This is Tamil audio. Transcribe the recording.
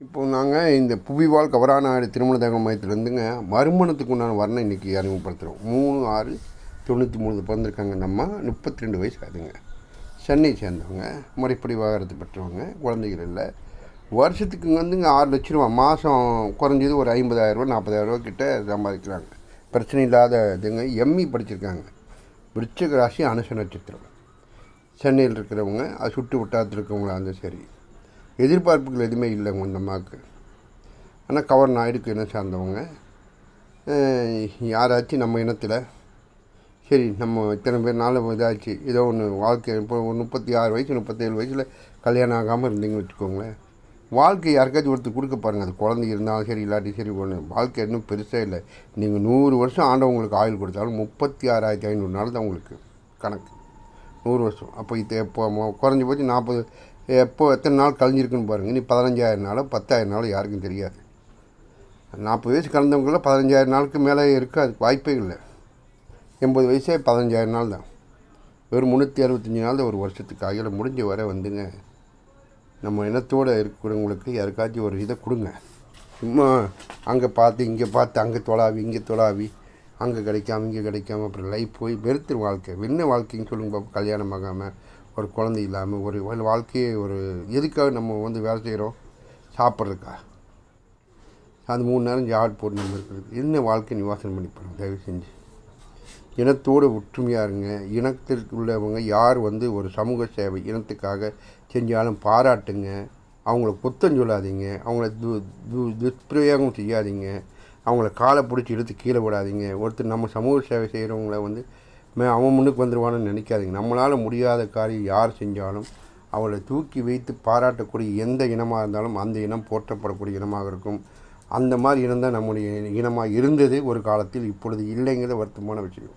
இப்போ நாங்கள் இந்த புவிவால் கவராநாடு திருமண தகவல் மையத்திலேருந்துங்க மறுமணத்துக்கு உண்டான வர்ணம் இன்றைக்கி அறிமுகப்படுத்துகிறோம் மூணு ஆறு தொண்ணூற்றி மூணு பிறந்திருக்காங்க நம்ம முப்பத்தி ரெண்டு வயசு ஆகுதுங்க. சென்னை சேர்ந்தவங்க முறைப்படி விவகாரத்தை பெற்றவங்க குழந்தைகள் இல்லை. வருஷத்துக்கு வந்துங்க ஆறு லட்ச ரூபா மாதம் குறைஞ்சது ஒரு ஐம்பதாயிரரூவா நாற்பதாயிரரூவா கிட்ட சம்பாதிக்கிறாங்க. பிரச்சனை இல்லாத இதுங்க எம்இ படிச்சிருக்காங்க. விருச்சக ராசி அனுச நட்சத்திரம். சென்னையில் இருக்கிறவங்க அது சுட்டு வட்டாரத்தில் இருக்கிறவங்களா இருந்தால் சரி எதிர்பார்ப்புகள் எதுவுமே இல்லைங்க இந்த அம்மாவுக்கு. ஆனால் கவர் நாயுடுக்கு இனம் சார்ந்தவங்க? யாராச்சும் நம்ம இனத்தில் சரி நம்ம இத்தனை பேர் நாள் இதாச்சு ஏதோ ஒன்று வாழ்க்கை இப்போ ஒரு முப்பத்தி ஆறு வயசு முப்பத்தேழு வயசில் கல்யாணம் ஆகாமல் இருந்தீங்கன்னு வச்சுக்கோங்களேன். வாழ்க்கை யாருக்காச்சும் ஒருத்தர் கொடுக்க பாருங்கள் அது குழந்தை இருந்தாலும் சரி இல்லாட்டி சரி ஒன்று வாழ்க்கை இன்னும் பெருசாக இல்லை. நீங்கள் நூறு வருஷம் ஆண்டவங்களுக்கு ஆயுள் கொடுத்தாலும் முப்பத்தி ஆறாயிரத்தி ஐநூறு நாள் தான் உங்களுக்கு கணக்கு. நூறு வருஷம். அப்போ இது இப்போ மொ- போச்சு நாற்பது எப்போ எத்தனை நாள் கழிஞ்சிருக்குன்னு பாருங்கள் நீ பதினஞ்சாயிரம் நாளோ பத்தாயிரம் நாளோ யாருக்கும் தெரியாது. நாற்பது வயசு கலந்தவங்கள பதினஞ்சாயிரம் நாளுக்கு மேலே இருக்காது வாய்ப்பே இல்லை. எண்பது வயசே பதினஞ்சாயிரம் நாள் தான். வெறும் முந்நூற்றி அறுபத்தஞ்சி நாள் தான் ஒரு வருஷத்துக்கு ஆகியில் முடிஞ்ச வரை வந்துங்க. நம்ம இனத்தோடு இருக்கிறவங்களுக்கு யாருக்காச்சும் ஒரு இதை கொடுங்க. சும்மா அங்கே பார்த்து இங்கே பார்த்து அங்கே தொலாவி இங்கே தொலாவி அங்கே கிடைக்காம இங்கே கிடைக்காம அப்புறம் லைஃப் போய் வெறுத்துரு வாழ்க்கை. என்ன வாழ்க்கைன்னு சொல்லுங்க பாப்பா கல்யாணம் ஆகாமல் ஒரு குழந்தை இல்லாமல் ஒரு வாழ்க்கையை ஒரு எதுக்காக நம்ம வந்து வேலை செய்கிறோம் சாப்பிட்றதுக்கா? அது மூணு நேரம் ஜாட் போட்டு நம்ம இருக்கிறது? என்ன வாழ்க்கை நிவாசனம் பண்ணிப்பாங்க தயவு செஞ்சு. இனத்தோடு ஒற்றுமையாக இருங்க. இனத்திற்கு உள்ளவங்க யார் வந்து ஒரு சமூக சேவை இனத்துக்காக செஞ்சாலும் பாராட்டுங்க. அவங்கள குத்தம் சொல்லாதீங்க. அவங்கள து து துஷ்பிரயோகம் செய்யாதீங்க. அவங்கள காலை பிடிச்சி இழுத்து கீழே விடாதீங்க ஒருத்தர் நம்ம சமூக சேவை செய்கிறவங்கள வந்து அவன் முன்னுக்கு வந்துடுவான்னு நினைக்காதீங்க. நம்மளால் முடியாத காரியம் யார் செஞ்சாலும் அவளை தூக்கி வைத்து பாராட்டக்கூடிய எந்த இனமாக இருந்தாலும் அந்த இனம் போற்றப்படக்கூடிய இனமாக இருக்கும். அந்த மாதிரி இனம் தான் நம்முடைய இனமாக இருந்தது ஒரு காலத்தில் இப்பொழுது இல்லைங்கிறத வருத்தமான விஷயம்.